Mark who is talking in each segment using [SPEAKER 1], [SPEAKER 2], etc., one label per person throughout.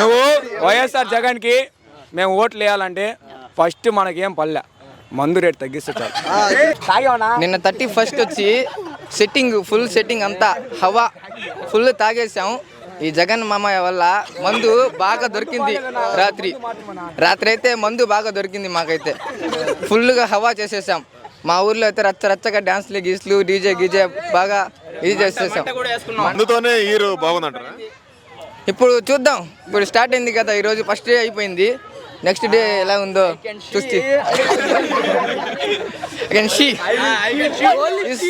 [SPEAKER 1] నువ్వు వైఎస్ఆర్ జగన్కి మేము ఓట్లు వేయాలంటే ఫస్ట్ మనకేం పల్లె. మందు రేటు తగ్గిస్తే
[SPEAKER 2] నిన్న థర్టీ ఫస్ట్ వచ్చి సెట్టింగ్ ఫుల్ సెట్టింగ్ అంతా హవా ఫుల్ తాగేసాం. ఈ జగన్ మామయ్య వల్ల మందు బాగా దొరికింది రాత్రి. రాత్రి అయితే మందు బాగా దొరికింది మాకైతే. ఫుల్గా హవా చేసేసాం. మా ఊర్లో అయితే రచ్చ రచ్చగా డాన్స్లు గీస్లు డీజే గీజే బాగా ఇది చేసేసాం.
[SPEAKER 3] అందుతోనే హీరో బాగుందంటారా?
[SPEAKER 2] ఇప్పుడు చూద్దాం. ఇప్పుడు స్టార్ట్ అయింది కదా ఈరోజు ఫస్ట్ డే అయిపోయింది. నెక్స్ట్ డే ఎలా ఉందో చూస్తే. Is-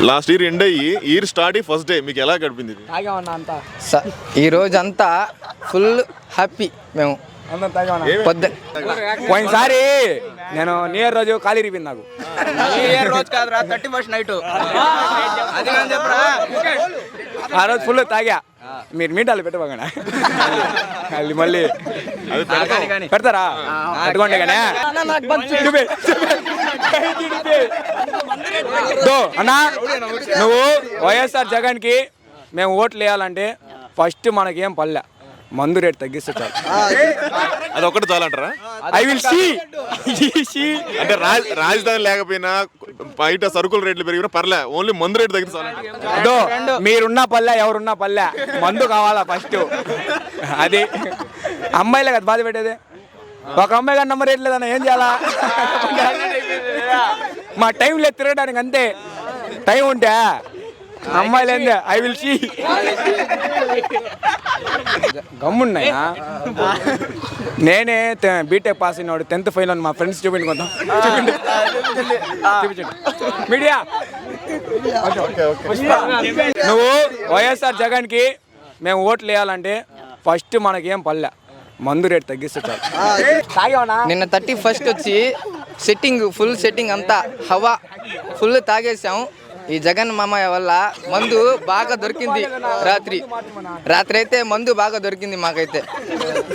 [SPEAKER 3] లాస్ట్ ఇయర్ ఎండ్ అయ్యి ఇయర్ స్టార్ట్ అయ్యి ఫస్ట్ డే. మీకు ఎలా గడిపింది ఇది?
[SPEAKER 1] తాగేవన్నా అంతా?
[SPEAKER 2] స- ఈ రోజంతా ఫుల్ హ్యాపీ మేము.
[SPEAKER 1] అందరం తాగేవన్నా?
[SPEAKER 2] పొద్దు
[SPEAKER 1] పోయినసారి నేను నియర్ రోజు ఖాళీ ఇరిపింది నాకు.
[SPEAKER 4] రోజు కాదురా థర్టీ ఫస్ట్ నైట్. అది చెప్పరా?
[SPEAKER 1] ఆ రోజు ఫుల్ తాగా. మీరు మీటాలు పెట్టబోగనా మళ్ళీ మళ్ళీ.
[SPEAKER 3] అది పెడతాం.
[SPEAKER 1] పెడతారా? పెట్టుకోండి కానీ. చూపి, చూపి. దో, అన్నా నువ్వు వైఎస్ఆర్ జగన్కి మేము ఓట్లు వేయాలంటే ఫస్ట్ మనకేం పల్లె. మందు రేటు తగ్గిస్తే చాలు.
[SPEAKER 3] అది ఒకటి చాలంటారా?
[SPEAKER 1] I will see. సీ.
[SPEAKER 3] అంటే రాజ్ రాజధాని లేకపోయినా బయట సరుకుల రేట్లు పెరిగినా పర్లే ఓన్లీ మందు రేటు తగ్గితే
[SPEAKER 1] మీరున్న పల్లె ఎవరున్న పల్లె మందు కావాలా ఫస్ట్? అది అమ్మాయిలే కదా బాధ పెట్టేది? ఒక అమ్మాయి గారి నంబర్ ఎట్లేదన్న ఏం చేయాలా? మా టైం లేదు తిరగడానికి అంతే. టైం ఉంటే అమ్మాయిలు ఏంది ఐ విల్ సీ గమ్మున్నాయా నేనే బీటెక్ పాస్ అయినవాడు టెన్త్ ఫెయిల్ అని మా ఫ్రెండ్స్ చూపిండి కొంత. చూపిండి చూపించండి మీడియా నువ్వు వైఎస్ఆర్ జగన్కి మేము ఓట్లు వేయాలంటే ఫస్ట్ మనకేం పల్లె. మందు రేటు తగ్గిస్తే చాలు. తాగేవనా
[SPEAKER 2] నిన్న థర్టీ ఫస్ట్ వచ్చి సెట్టింగ్ ఫుల్ సెట్టింగ్ అంతా హవా ఫుల్ తాగేసాం ఈ జగన్ మామయ్య వల్ల మందు బాగా దొరికింది రాత్రి. రాత్రి అయితే మందు బాగా దొరికింది మాకైతే.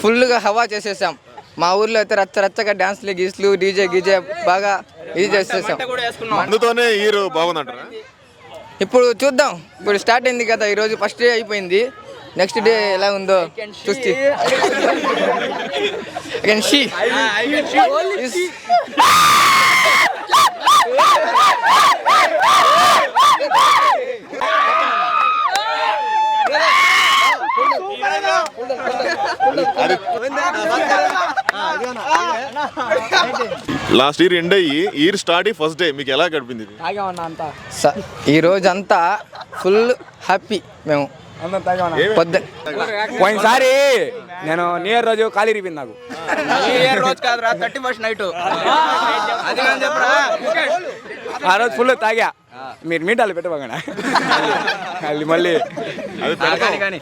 [SPEAKER 2] ఫుల్గా హవా చేసేసాం. మా ఊర్లో అయితే రచ్చ రచ్చగా డాన్స్లు గీస్లు డీజే గీజే బాగా ఇది చేసేసాం.
[SPEAKER 3] అందుతోనే హీరో బాగుందంటారా?
[SPEAKER 2] ఇప్పుడు చూద్దాం. ఇప్పుడు స్టార్ట్ అయింది కదా ఈరోజు ఫస్ట్ డే అయిపోయింది. నెక్స్ట్ డే ఎలా ఉందో చూస్తే. I can see.
[SPEAKER 3] I, I can see. Last year end అయ్యి ఇయర్ స్టార్ట్ అయ్యి ఫస్ట్ డే. మీకు ఎలా గడిపింది ఇది?
[SPEAKER 1] తాగేవన్నా అంతా?
[SPEAKER 2] స- ఈ రోజంతా ఫుల్ హ్యాపీ మేము.
[SPEAKER 1] అందరం పోయినసారి నేను నియర్ రోజు ఖాళీ ఇరిపింది నాకు.
[SPEAKER 4] రోజు కాదురా థర్టీ ఫస్ట్ నైట్. అది కానీ చెప్పరా?
[SPEAKER 1] ఆ రోజు ఫుల్ తాగా. మీరు మీటాలు పెట్టబోగనా మళ్ళీ మళ్ళీ.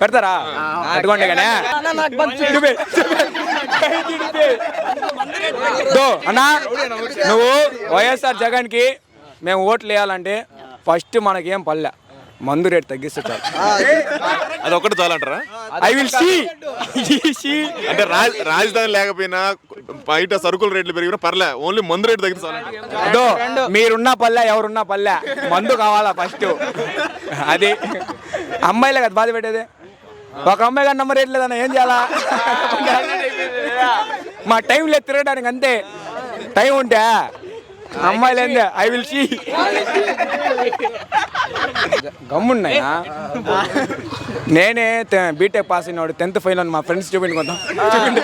[SPEAKER 1] పెడతారా? కానీ. అన్నా నువ్వు వైఎస్ఆర్ జగన్కి మేము ఓట్లు వేయాలంటే ఫస్ట్ మనకేం పల్లె. మందు రేటు తగ్గిస్తే చాలు.
[SPEAKER 3] అది. ఒకటి చాలంటారా?
[SPEAKER 1] ఐ విల్ సీ సీ
[SPEAKER 3] అంటే రాజ్ రాజధాని లేకపోయినా బయట సరుకుల రేట్లు పెరిగినా పర్లే ఓన్లీ మందు రేటు తగ్గితే చాలంటారు
[SPEAKER 1] దో మీరున్న పల్లె ఎవరున్న పల్లె మందు కావాలా ఫస్ట్ అది. అమ్మాయిలే కదా బాధ పెట్టేది? ఒక అమ్మాయి గారి నంబర్ ఎట్లేదన్న ఏం చేయాలా? మా టైం లేదు తిరగడానికి అంతే. టైం ఉంటే అమ్మాయిలు ఐ విల్ సీ గమ్మున్నాయా నేనే బీటెక్ పాస్ అయినవాడు టెన్త్ అని మా ఫ్రెండ్స్ చూపిండి కొంత. చూపిండి.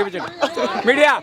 [SPEAKER 1] చూపించండి. మీడియా